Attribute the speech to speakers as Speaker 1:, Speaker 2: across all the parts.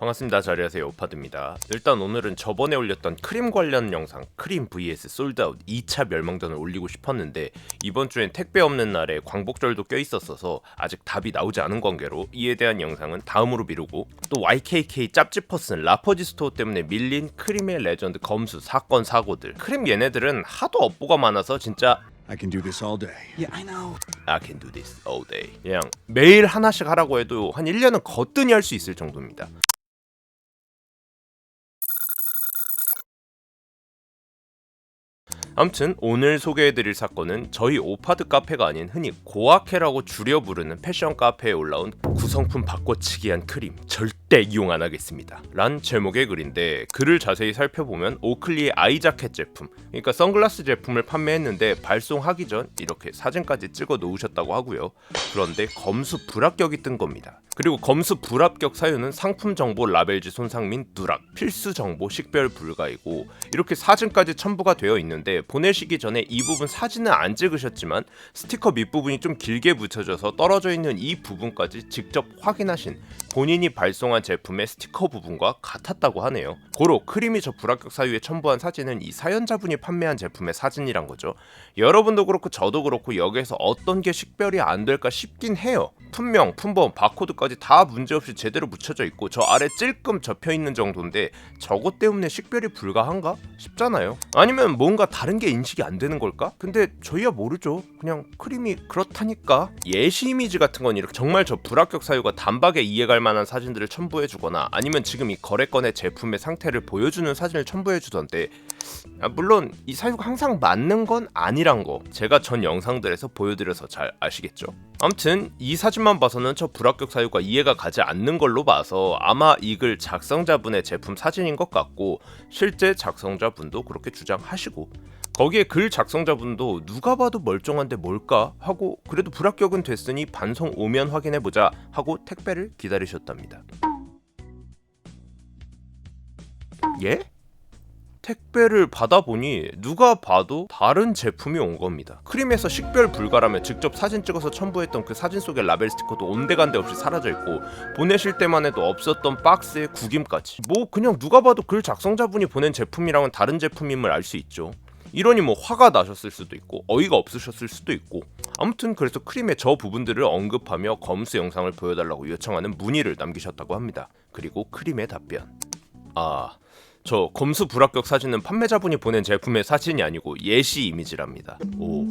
Speaker 1: 반갑습니다. 자리하세요. 오파드입니다. 일단 오늘은 저번에 올렸던 크림 관련 영상 크림 vs 솔드아웃 2차 멸망전을 올리고 싶었는데 이번 주엔 택배 없는 날에 광복절도 껴있었어서 아직 답이 나오지 않은 관계로 이에 대한 영상은 다음으로 미루고 또 YKK 짭지퍼슨 라퍼지 스토어 때문에 밀린 크림의 레전드 검수 사건 사고들 크림 얘네들은 하도 업보가 많아서 진짜
Speaker 2: I can do this all day.
Speaker 3: Yeah, I know.
Speaker 1: I can do this all day. 그냥 매일 하나씩 하라고 해도 한 1년은 거뜬히 할 수 있을 정도입니다. 아무튼 오늘 소개해드릴 사건은 저희 오파드 카페가 아닌 흔히 고아케라고 줄여 부르는 패션 카페에 올라온 구성품 바꿔치기한 크림 절대 이용 안 하겠습니다. 란 제목의 글인데 글을 자세히 살펴보면 오클리의 아이 자켓 제품 그러니까 선글라스 제품을 판매했는데 발송하기 전 이렇게 사진까지 찍어 놓으셨다고 하고요. 그런데 검수 불합격이 뜬 겁니다 그리고 검수 불합격 사유는 상품 정보 라벨지 손상 및 누락, 필수 정보 식별 불가이고 이렇게 사진까지 첨부가 되어 있는데 보내시기 전에 이 부분 사진은 안 찍으셨지만 스티커 밑부분이 좀 길게 붙여져서 떨어져 있는 이 부분까지 직접 확인하신 본인이 발송한 제품의 스티커 부분과 같았다고 하네요. 고로 크림이 저 불합격 사유에 첨부한 사진은 이 사연자분이 판매한 제품의 사진이란 거죠. 여러분도 그렇고 저도 그렇고 여기에서 어떤 게 식별이 안 될까 싶긴 해요. 품명, 품번, 바코드까지 다 문제없이 제대로 붙여져 있고 저 아래 찔끔 접혀 있는 정도인데 저것 때문에 식별이 불가한가 싶잖아요. 아니면 뭔가 다른 게 인식이 안 되는 걸까? 근데 저희야 모르죠. 그냥 크림이 그렇다니까. 예시 이미지 같은 건 이렇게 정말 저 불합격 사유가 단박에 이해갈 만한 사진들을 첨부해 주거나 아니면 지금 이 거래건의 제품의 상태를 보여주는 사진을 첨부해 주던데 아, 물론 이 사유가 항상 맞는 건 아니란 거 제가 전 영상들에서 보여드려서 잘 아시겠죠. 아무튼 이 사진만 봐서는 저 불합격 사유가 이해가 가지 않는 걸로 봐서 아마 이 글 작성자분의 제품 사진인 것 같고 실제 작성자분도 그렇게 주장하시고 거기에 글 작성자분도 누가 봐도 멀쩡한데 뭘까 하고 그래도 불합격은 됐으니 반송 오면 확인해보자 하고 택배를 기다리셨답니다. 예? 택배를 받아보니 누가 봐도 다른 제품이 온 겁니다. 크림에서 식별 불가라며 직접 사진 찍어서 첨부했던 그 사진 속의 라벨 스티커도 온데간데 없이 사라져 있고 보내실 때만 해도 없었던 박스에 구김까지. 뭐 그냥 누가 봐도 글 작성자분이 보낸 제품이랑은 다른 제품임을 알 수 있죠. 이러니 뭐 화가 나셨을 수도 있고 어이가 없으셨을 수도 있고 아무튼 그래서 크림의 저 부분들을 언급하며 검수 영상을 보여달라고 요청하는 문의를 남기셨다고 합니다. 그리고 크림의 답변. 아, 저 검수 불합격 사진은 판매자분이 보낸 제품의 사진이 아니고 예시 이미지랍니다. 오.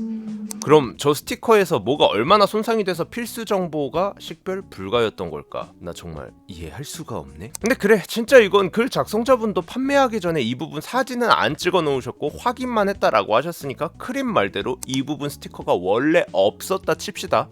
Speaker 1: 그럼 저 스티커에서 뭐가 얼마나 손상이 돼서 필수 정보가 식별 불가였던 걸까? 나 정말 이해할 수가 없네. 근데 그래, 진짜 이건 글 작성자분도 판매하기 전에 이 부분 사진은 안 찍어 놓으셨고 확인만 했다라고 하셨으니까 크림 말대로 이 부분 스티커가 원래 없었다 칩시다.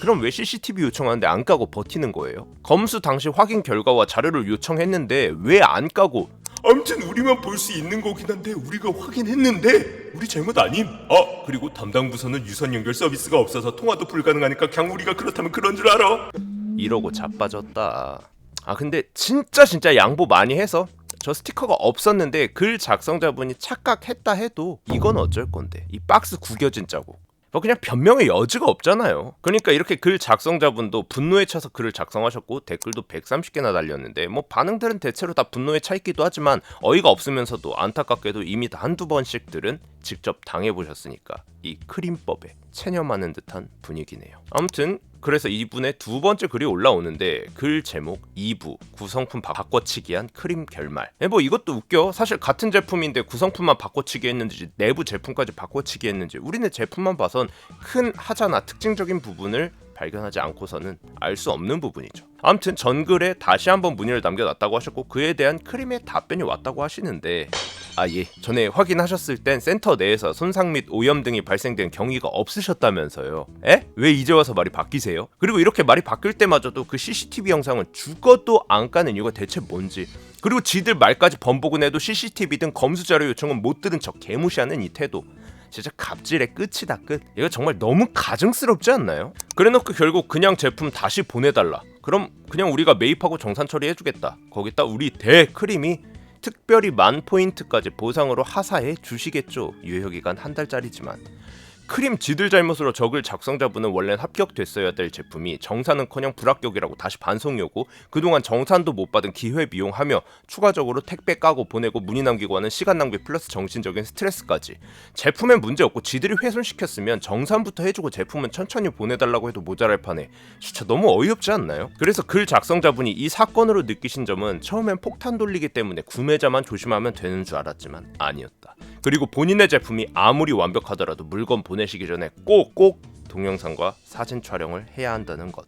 Speaker 1: 그럼 왜 CCTV 요청하는데 안 까고 버티는 거예요? 검수 당시 확인 결과와 자료를 요청했는데 왜 안 까고
Speaker 4: 아무튼 우리만 볼 수 있는 거긴 한데 우리가 확인했는데 우리 잘못 아님? 아 그리고 담당 부서는 유선 연결 서비스가 없어서 통화도 불가능하니까 그냥 우리가 그렇다면 그런 줄 알아
Speaker 1: 이러고 자빠졌다. 아 근데 진짜 진짜 양보 많이 해서 저 스티커가 없었는데 글 작성자분이 착각했다 해도 이건 어쩔 건데 이 박스 구겨진 자국 뭐 그냥 변명의 여지가 없잖아요. 그러니까 이렇게 글 작성자분도 분노에 차서 글을 작성하셨고 댓글도 130개나 달렸는데 뭐 반응들은 대체로 다 분노에 차 있기도 하지만 어이가 없으면서도 안타깝게도 이미 다 한두 번씩들은 직접 당해 보셨으니까 이 크림법에 체념하는 듯한 분위기네요. 아무튼 그래서 이분의 두 번째 글이 올라오는데 글 제목 2부 구성품 바- 바꿔치기한 크림 결말. 예, 뭐 이것도 웃겨. 사실 같은 제품인데 구성품만 바꿔치기 했는지 내부 제품까지 바꿔치기 했는지 우리는 제품만 봐선 큰 하자나 특징적인 부분을 발견하지 않고서는 알 수 없는 부분이죠. 아무튼 전글에 다시 한번 문의를 남겨놨다고 하셨고 그에 대한 크림의 답변이 왔다고 하시는데 아 예 전에 확인하셨을 땐 센터 내에서 손상 및 오염 등이 발생된 경위가 없으셨다면서요 에? 왜 이제 와서 말이 바뀌세요? 그리고 이렇게 말이 바뀔 때마저도 그 CCTV 영상은 죽어도 안 까는 이유가 대체 뭔지 그리고 지들 말까지 번복은 해도 CCTV 등 검수 자료 요청은 못 들은 척 개무시하는 이 태도 진짜 갑질의 끝이다 끝. 이거 정말 너무 가증스럽지 않나요? 그래놓고 결국 그냥 제품 다시 보내달라. 그럼 그냥 우리가 매입하고 정산 처리해주겠다. 거기다 우리 대 크림이 특별히 만 포인트까지 보상으로 하사해 주시겠죠. 유효 기간 한 달짜리지만. 크림 지들 잘못으로 적을 작성자분은 원래는 합격됐어야 될 제품이 정산은커녕 불합격이라고 다시 반송이 오고 그동안 정산도 못 받은 기회 비용하며 추가적으로 택배 까고 보내고 문의 남기고 하는 시간 낭비 플러스 정신적인 스트레스까지 제품엔 문제 없고 지들이 훼손시켰으면 정산부터 해주고 제품은 천천히 보내달라고 해도 모자랄 판에 진짜 너무 어이없지 않나요? 그래서 글 작성자분이 이 사건으로 느끼신 점은 처음엔 폭탄 돌리기 때문에 구매자만 조심하면 되는 줄 알았지만 아니었다. 그리고 본인의 제품이 아무리 완벽하더라도 물건 보내 시기 전에 꼭꼭 동영상과 사진 촬영을 해야 한다는 것.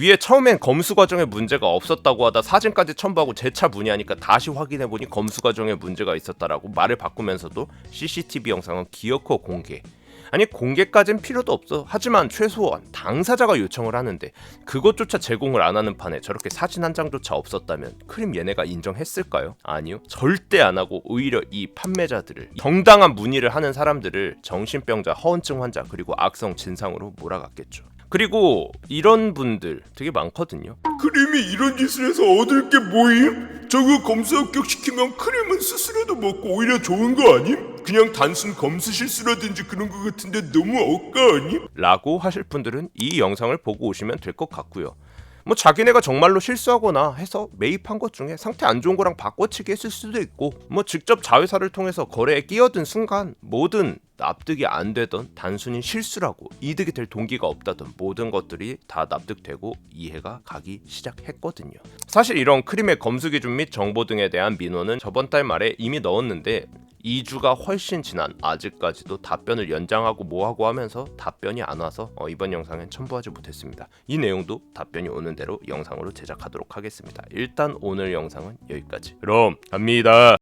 Speaker 1: 위에 처음엔 검수 과정에 문제가 없었다고 하다 사진까지 첨부하고 재차 문의하니까 다시 확인해 보니 검수 과정에 문제가 있었다라고 말을 바꾸면서도 CCTV 영상은 기어코 공개. 아니 공개까진 필요도 없어. 하지만 최소한 당사자가 요청을 하는데 그것조차 제공을 안 하는 판에 저렇게 사진 한 장조차 없었다면 크림 얘네가 인정했을까요? 아니요. 절대 안 하고 오히려 이 판매자들을 정당한 문의를 하는 사람들을 정신병자, 허언증 환자 그리고 악성 진상으로 몰아갔겠죠. 그리고 이런 분들 되게 많거든요.
Speaker 4: 크림이 이런 짓을 해서 얻을 게 뭐임? 저거 검수 합격시키면 크림은 스스로도 먹고 오히려 좋은 거 아님? 그냥 단순 검수 실수라든지 그런 거 같은데 너무 억까 아님?
Speaker 1: 라고 하실 분들은 이 영상을 보고 오시면 될 것 같고요. 뭐 자기네가 정말로 실수하거나 해서 매입한 것 중에 상태 안 좋은 거랑 바꿔치기 했을 수도 있고 뭐 직접 자회사를 통해서 거래에 끼어든 순간 뭐든 납득이 안 되던 단순히 실수라고 이득이 될 동기가 없다던 모든 것들이 다 납득되고 이해가 가기 시작했거든요. 사실 이런 크림의 검수 기준 및 정보 등에 대한 민원은 저번 달 말에 이미 넣었는데 2주가 훨씬 지난 아직까지도 답변을 연장하고 뭐하고 하면서 답변이 안 와서 어, 이번 영상엔 첨부하지 못했습니다. 이 내용도 답변이 오는 대로 영상으로 제작하도록 하겠습니다. 일단 오늘 영상은 여기까지. 그럼 갑니다.